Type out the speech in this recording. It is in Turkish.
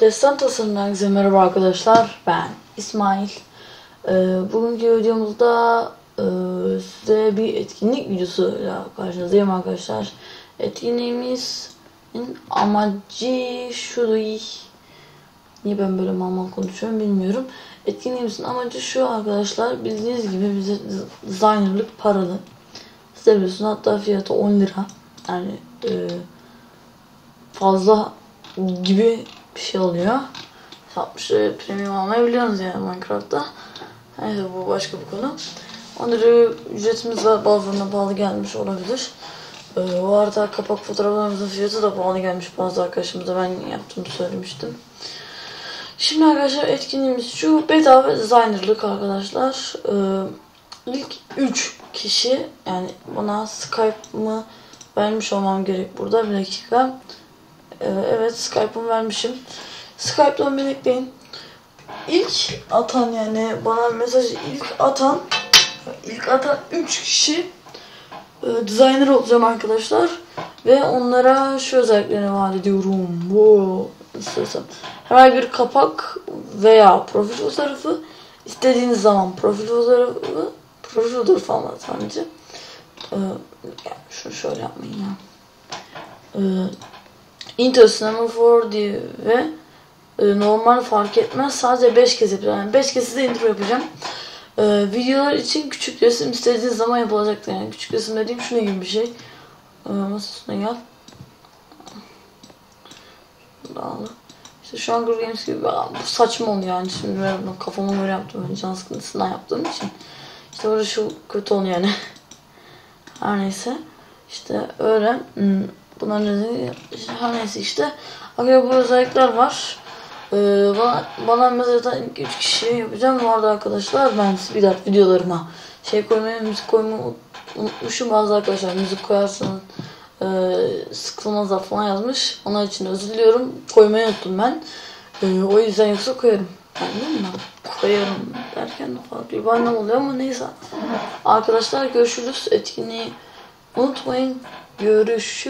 Destan Tasarım'dan herkese merhaba arkadaşlar. Ben İsmail. Ee, bugünkü videomuzda e, size bir etkinlik videosuyla karşınızdayım arkadaşlar. Etkinliğimizin amacı şu Niye ben böyle mal konuşuyorum bilmiyorum. Etkinliğimizin amacı şu arkadaşlar. Bildiğiniz gibi bize designerlık paralı. Siz de biliyorsunuz hatta fiyatı 10 lira. Yani e, fazla gibi bir şey oluyor. 60 liraya premium almayı biliyorsunuz yani Minecraft'ta. Neyse bu başka bir konu. 10 lira ücretimiz var bazılarına pahalı gelmiş olabilir. Ee, o arada kapak fotoğraflarımızın fiyatı da pahalı gelmiş bazı arkadaşımıza ben yaptığımı söylemiştim. Şimdi arkadaşlar etkinliğimiz şu bedava designerlık arkadaşlar. Ee, ilk 3 kişi yani bana Skype'ımı vermiş olmam gerek burada bir dakika. Ee, evet Skype'ımı vermişim. Skype'dan beni ekleyin. İlk atan yani bana mesajı ilk atan ilk atan 3 kişi e, designer olacağım arkadaşlar. Ve onlara şu özelliklerini vaat ediyorum. Bu istiyorsam. Herhangi bir kapak veya profil fotoğrafı istediğiniz zaman profil fotoğrafı profil fotoğrafı ama sadece. Ee, şunu şöyle yapmayın ya. Ee, Intel Cinema 4D ve e, normal fark etmez. Sadece 5 kez yapacağım. Yani 5 kez size intro yapacağım. Ee, videolar için küçük resim istediğiniz zaman yapılacaktır. Yani küçük resim dediğim şuna gibi bir şey. Nasıl üstüne gel. Dağlı. İşte şu an Hunger Games gibi bu saçma oluyor yani. Şimdi ben bunu kafama göre yaptım. Ben can sıkıntısından yaptığım için. İşte böyle şu kötü oluyor yani. Her neyse. İşte öyle. Hmm, Nedeni işte her neyse işte. Arkadaşlar bu özellikler var. Ee, bana, bana mesela ilk 3 kişi yapacağım vardı arkadaşlar. Ben bir daha videolarıma şey koymayı, müzik koymayı unutmuşum. Bazı arkadaşlar müzik koyarsanız e, sıkılmazlar falan yazmış. Onlar için özür diliyorum. Koymayı unuttum ben. E, o yüzden yoksa koyarım. Değil mi? Koyarım derken farklı bir oluyor ama neyse. Arkadaşlar görüşürüz. Etkinliği unutmayın. Görüşürüz.